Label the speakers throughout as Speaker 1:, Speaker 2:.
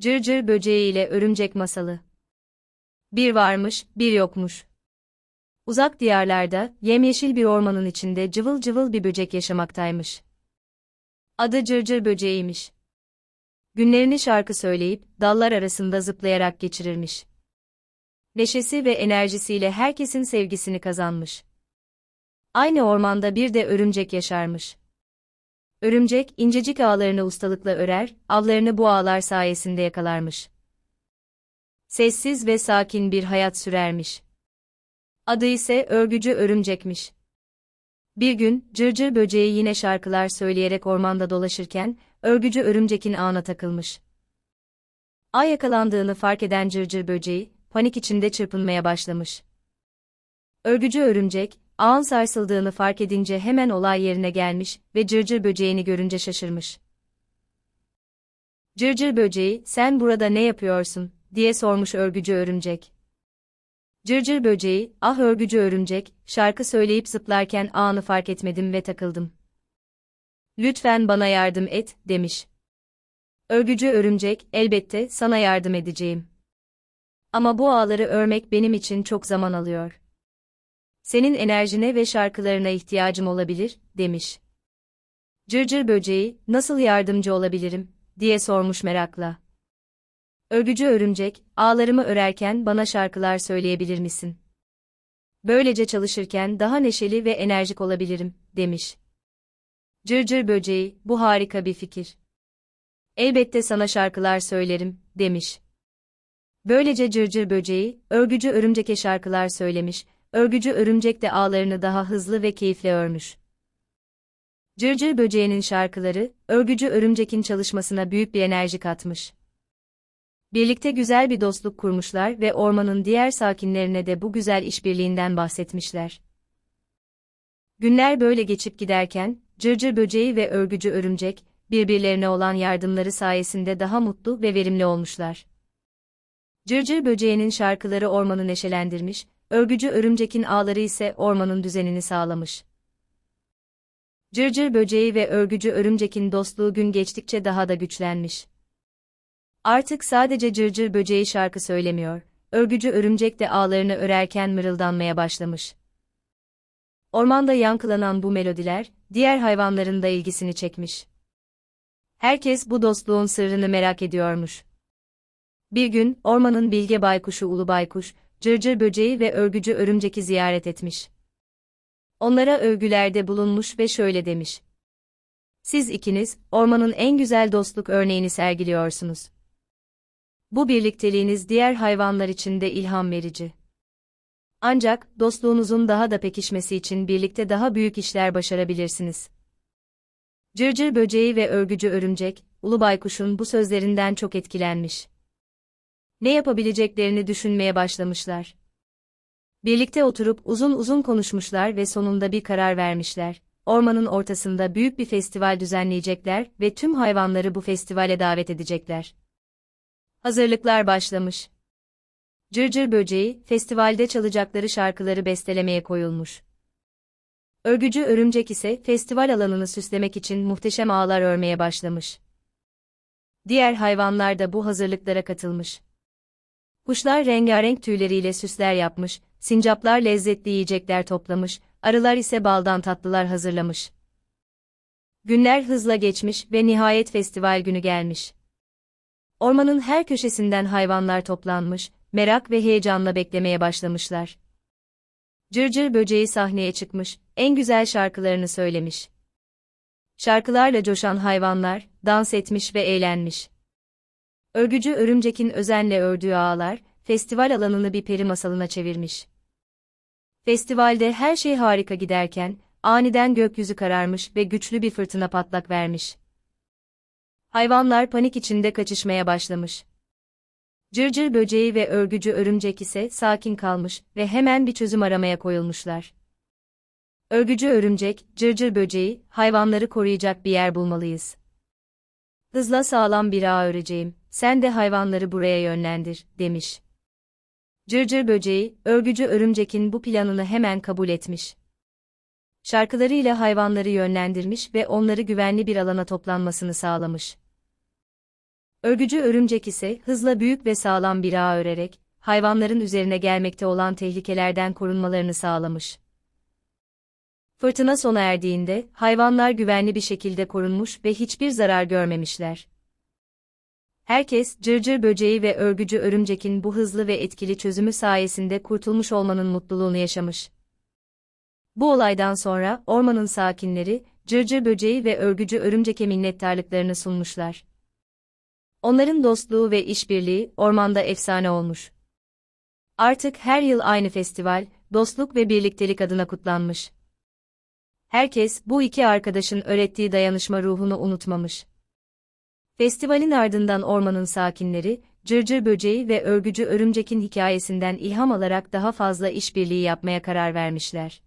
Speaker 1: Cırcır böceği ile örümcek masalı. Bir varmış, bir yokmuş. Uzak diyarlarda, yemyeşil bir ormanın içinde cıvıl cıvıl bir böcek yaşamaktaymış. Adı cırcır böceğiymiş. Günlerini şarkı söyleyip, dallar arasında zıplayarak geçirirmiş. Neşesi ve enerjisiyle herkesin sevgisini kazanmış. Aynı ormanda bir de örümcek yaşarmış. Örümcek, incecik ağlarını ustalıkla örer, avlarını bu ağlar sayesinde yakalarmış. Sessiz ve sakin bir hayat sürermiş. Adı ise örgücü örümcekmiş. Bir gün, cırcır böceği yine şarkılar söyleyerek ormanda dolaşırken, örgücü örümcekin ağına takılmış. Ağ yakalandığını fark eden cırcır böceği, panik içinde çırpınmaya başlamış. Örgücü örümcek, ağın sarsıldığını fark edince hemen olay yerine gelmiş ve cırcır böceğini görünce şaşırmış. Cırcır böceği, sen burada ne yapıyorsun, diye sormuş örgücü örümcek. Cırcır böceği, ah örgücü örümcek, şarkı söyleyip zıplarken ağını fark etmedim ve takıldım. Lütfen bana yardım et, demiş. Örgücü örümcek, elbette sana yardım edeceğim. Ama bu ağları örmek benim için çok zaman alıyor. Senin enerjine ve şarkılarına ihtiyacım olabilir, demiş. Cırcır böceği, nasıl yardımcı olabilirim, diye sormuş merakla. Örgücü örümcek, ağlarımı örerken bana şarkılar söyleyebilir misin? Böylece çalışırken daha neşeli ve enerjik olabilirim, demiş. Cırcır böceği, bu harika bir fikir. Elbette sana şarkılar söylerim, demiş. Böylece cırcır böceği, örgücü örümceke şarkılar söylemiş, örgücü örümcek de ağlarını daha hızlı ve keyifle örmüş. Cırcır böceğinin şarkıları, örgücü örümcekin çalışmasına büyük bir enerji katmış. Birlikte güzel bir dostluk kurmuşlar ve ormanın diğer sakinlerine de bu güzel işbirliğinden bahsetmişler. Günler böyle geçip giderken, cırcır böceği ve örgücü örümcek, birbirlerine olan yardımları sayesinde daha mutlu ve verimli olmuşlar. Cırcır böceğinin şarkıları ormanı neşelendirmiş, örgücü örümcekin ağları ise ormanın düzenini sağlamış. Cırcır böceği ve örgücü örümcekin dostluğu gün geçtikçe daha da güçlenmiş. Artık sadece cırcır böceği şarkı söylemiyor, örgücü örümcek de ağlarını örerken mırıldanmaya başlamış. Ormanda yankılanan bu melodiler, diğer hayvanların da ilgisini çekmiş. Herkes bu dostluğun sırrını merak ediyormuş. Bir gün, ormanın bilge baykuşu Ulu Baykuş, cırcır böceği ve örgücü örümceki ziyaret etmiş. Onlara övgülerde bulunmuş ve şöyle demiş. Siz ikiniz, ormanın en güzel dostluk örneğini sergiliyorsunuz. Bu birlikteliğiniz diğer hayvanlar için de ilham verici. Ancak, dostluğunuzun daha da pekişmesi için birlikte daha büyük işler başarabilirsiniz. Cırcır böceği ve örgücü örümcek, Ulu Baykuş'un bu sözlerinden çok etkilenmiş. Ne yapabileceklerini düşünmeye başlamışlar. Birlikte oturup uzun uzun konuşmuşlar ve sonunda bir karar vermişler. Ormanın ortasında büyük bir festival düzenleyecekler ve tüm hayvanları bu festivale davet edecekler. Hazırlıklar başlamış. Cırcır böceği, festivalde çalacakları şarkıları bestelemeye koyulmuş. Örgücü örümcek ise festival alanını süslemek için muhteşem ağlar örmeye başlamış. Diğer hayvanlar da bu hazırlıklara katılmış. Kuşlar rengarenk tüyleriyle süsler yapmış, sincaplar lezzetli yiyecekler toplamış, arılar ise baldan tatlılar hazırlamış. Günler hızla geçmiş ve nihayet festival günü gelmiş. Ormanın her köşesinden hayvanlar toplanmış, merak ve heyecanla beklemeye başlamışlar. Cırcır böceği sahneye çıkmış, en güzel şarkılarını söylemiş. Şarkılarla coşan hayvanlar, dans etmiş ve eğlenmiş. Örgücü örümcekin özenle ördüğü ağlar, festival alanını bir peri masalına çevirmiş. Festivalde her şey harika giderken, aniden gökyüzü kararmış ve güçlü bir fırtına patlak vermiş. Hayvanlar panik içinde kaçışmaya başlamış. Cırcır böceği ve örgücü örümcek ise sakin kalmış ve hemen bir çözüm aramaya koyulmuşlar. Örgücü örümcek, cırcır böceği, hayvanları koruyacak bir yer bulmalıyız. Hızla sağlam bir ağ öreceğim, sen de hayvanları buraya yönlendir, demiş. Cırcır böceği, örgücü örümcekin bu planını hemen kabul etmiş. Şarkılarıyla hayvanları yönlendirmiş ve onları güvenli bir alana toplanmasını sağlamış. Örgücü örümcek ise hızla büyük ve sağlam bir ağ örerek, hayvanların üzerine gelmekte olan tehlikelerden korunmalarını sağlamış. Fırtına sona erdiğinde, hayvanlar güvenli bir şekilde korunmuş ve hiçbir zarar görmemişler. Herkes, cırcır böceği ve örgücü örümcekin bu hızlı ve etkili çözümü sayesinde kurtulmuş olmanın mutluluğunu yaşamış. Bu olaydan sonra, ormanın sakinleri, cırcır böceği ve örgücü örümceke minnettarlıklarını sunmuşlar. Onların dostluğu ve işbirliği, ormanda efsane olmuş. Artık her yıl aynı festival, dostluk ve birliktelik adına kutlanmış. Herkes, bu iki arkadaşın öğrettiği dayanışma ruhunu unutmamış. Festivalin ardından ormanın sakinleri, cırcır böceği ve örgücü örümcekin hikayesinden ilham alarak daha fazla işbirliği yapmaya karar vermişler.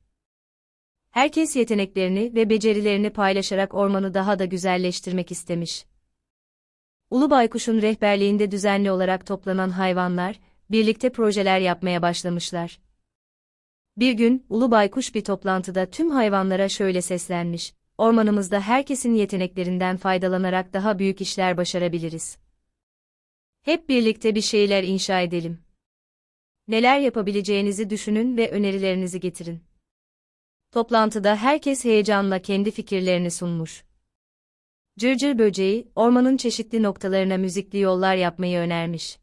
Speaker 1: Herkes yeteneklerini ve becerilerini paylaşarak ormanı daha da güzelleştirmek istemiş. Ulu Baykuş'un rehberliğinde düzenli olarak toplanan hayvanlar, birlikte projeler yapmaya başlamışlar. Bir gün, Ulu Baykuş bir toplantıda tüm hayvanlara şöyle seslenmiş, ormanımızda herkesin yeteneklerinden faydalanarak daha büyük işler başarabiliriz. Hep birlikte bir şeyler inşa edelim. Neler yapabileceğinizi düşünün ve önerilerinizi getirin. Toplantıda herkes heyecanla kendi fikirlerini sunmuş. Cırcır böceği, ormanın çeşitli noktalarına müzikli yollar yapmayı önermiş.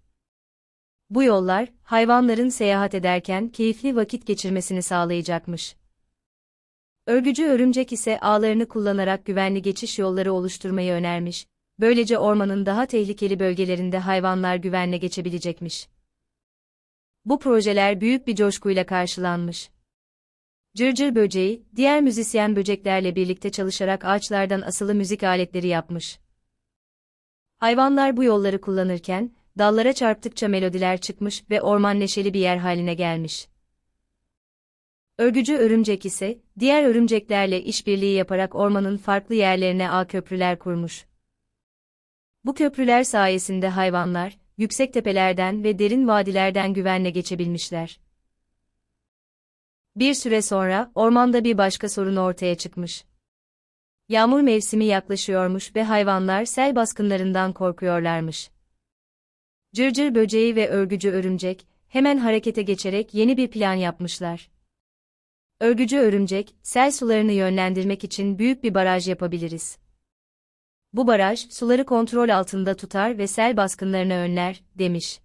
Speaker 1: Bu yollar, hayvanların seyahat ederken keyifli vakit geçirmesini sağlayacakmış. Örgücü örümcek ise ağlarını kullanarak güvenli geçiş yolları oluşturmayı önermiş. Böylece ormanın daha tehlikeli bölgelerinde hayvanlar güvenle geçebilecekmiş. Bu projeler büyük bir coşkuyla karşılanmış. Cırcır böceği, diğer müzisyen böceklerle birlikte çalışarak ağaçlardan asılı müzik aletleri yapmış. Hayvanlar bu yolları kullanırken, dallara çarptıkça melodiler çıkmış ve orman neşeli bir yer haline gelmiş. Örgücü örümcek ise, diğer örümceklerle işbirliği yaparak ormanın farklı yerlerine ağ köprüler kurmuş. Bu köprüler sayesinde hayvanlar, yüksek tepelerden ve derin vadilerden güvenle geçebilmişler. Bir süre sonra, ormanda bir başka sorun ortaya çıkmış. Yağmur mevsimi yaklaşıyormuş ve hayvanlar sel baskınlarından korkuyorlarmış. Cırcır böceği ve örgücü örümcek, hemen harekete geçerek yeni bir plan yapmışlar. Örgücü örümcek, sel sularını yönlendirmek için büyük bir baraj yapabiliriz. Bu baraj, suları kontrol altında tutar ve sel baskınlarını önler, demiş.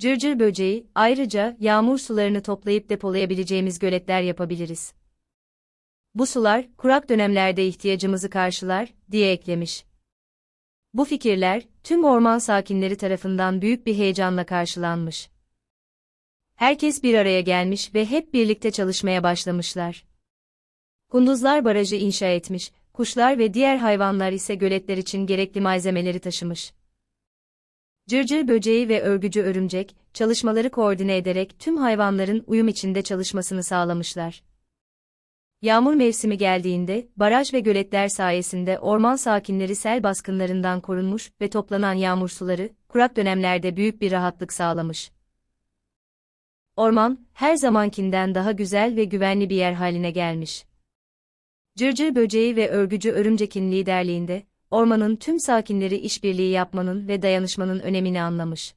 Speaker 1: Cırcır böceği, ayrıca yağmur sularını toplayıp depolayabileceğimiz göletler yapabiliriz. Bu sular, kurak dönemlerde ihtiyacımızı karşılar, diye eklemiş. Bu fikirler, tüm orman sakinleri tarafından büyük bir heyecanla karşılanmış. Herkes bir araya gelmiş ve hep birlikte çalışmaya başlamışlar. Kunduzlar barajı inşa etmiş, kuşlar ve diğer hayvanlar ise göletler için gerekli malzemeleri taşımış. Cırcır böceği ve örgücü örümcek, çalışmaları koordine ederek tüm hayvanların uyum içinde çalışmasını sağlamışlar. Yağmur mevsimi geldiğinde, baraj ve göletler sayesinde orman sakinleri sel baskınlarından korunmuş ve toplanan yağmur suları, kurak dönemlerde büyük bir rahatlık sağlamış. Orman, her zamankinden daha güzel ve güvenli bir yer haline gelmiş. Cırcır böceği ve örgücü örümcekin liderliğinde, ormanın tüm sakinleri işbirliği yapmanın ve dayanışmanın önemini anlamış.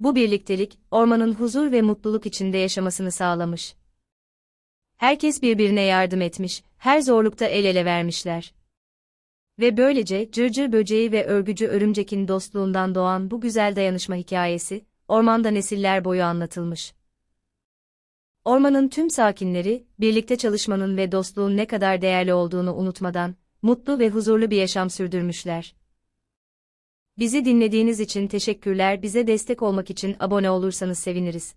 Speaker 1: Bu birliktelik, ormanın huzur ve mutluluk içinde yaşamasını sağlamış. Herkes birbirine yardım etmiş, her zorlukta el ele vermişler. Ve böylece cırcır böceği ve örgücü örümcekin dostluğundan doğan bu güzel dayanışma hikayesi, ormanda nesiller boyu anlatılmış. Ormanın tüm sakinleri, birlikte çalışmanın ve dostluğun ne kadar değerli olduğunu unutmadan, mutlu ve huzurlu bir yaşam sürdürmüşler. Bizi dinlediğiniz için teşekkürler. Bize destek olmak için abone olursanız seviniriz.